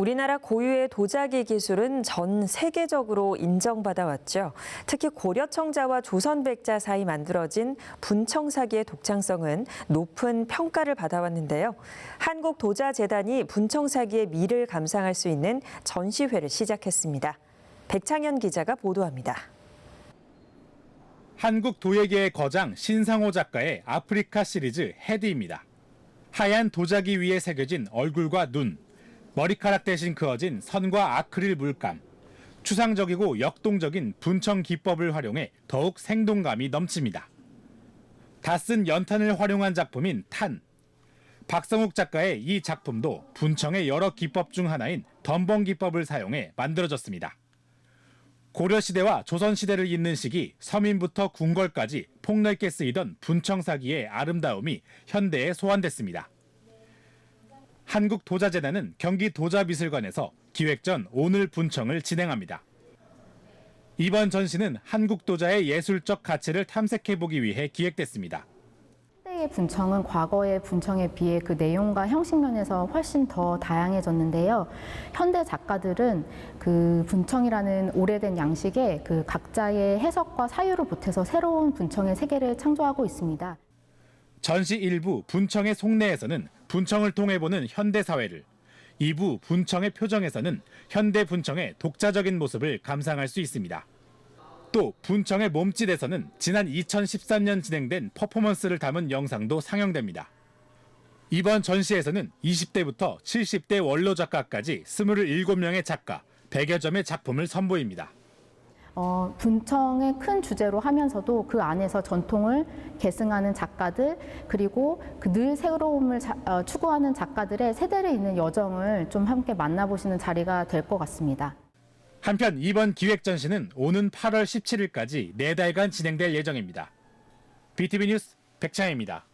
우리나라 고유의 도자기 기술은 전 세계적으로 인정받아 왔죠. 특히 고려청자와 조선백자 사이 만들어진 분청사기의 독창성은 높은 평가를 받아왔는데요. 한국도자재단이 분청사기의 미를 감상할 수 있는 전시회를 시작했습니다. 백창현 기자가 보도합니다. 한국 도예계의 거장 신상호 작가의 아프리카 시리즈 헤드입니다. 하얀 도자기 위에 새겨진 얼굴과 눈, 머리카락 대신 그어진 선과 아크릴 물감, 추상적이고 역동적인 분청 기법을 활용해 더욱 생동감이 넘칩니다. 다 쓴 연탄을 활용한 작품인 탄. 박성욱 작가의 이 작품도 분청의 여러 기법 중 하나인 덤벙 기법을 사용해 만들어졌습니다. 고려시대와 조선시대를 잇는 시기 서민부터 궁궐까지 폭넓게 쓰이던 분청사기의 아름다움이 현대에 소환됐습니다. 한국도자재단은 경기도자미술관에서 기획 전 오늘 분청을 진행합니다. 이번 전시는 한국도자의 예술적 가치를 탐색해보기 위해 기획됐습니다. 현대의 분청은 과거의 분청에 비해 그 내용과 형식 면에서 훨씬 더 다양해졌는데요. 현대 작가들은 그 분청이라는 오래된 양식에 그 각자의 해석과 사유를 보태서 새로운 분청의 세계를 창조하고 있습니다. 전시 1부 분청의 속내에서는 분청을 통해 보는 현대 사회를, 2부 분청의 표정에서는 현대 분청의 독자적인 모습을 감상할 수 있습니다. 또 분청의 몸짓에서는 지난 2013년 진행된 퍼포먼스를 담은 영상도 상영됩니다. 이번 전시에서는 20대부터 70대 원로 작가까지 27명의 작가, 100여 점의 작품을 선보입니다. 어, 분청의 큰 주제로 하면서도 그 안에서 전통을 계승하는 작가들 그리고 그 늘 새로움을 자- 어, 추구하는 작가들의 세대를 잇는 여정을 좀 함께 만나보시는 자리가 될 것 같습니다. 한편 이번 기획 전시는 오는 8월 17일까지 4달간 진행될 예정입니다. BTV 뉴스 백창입니다.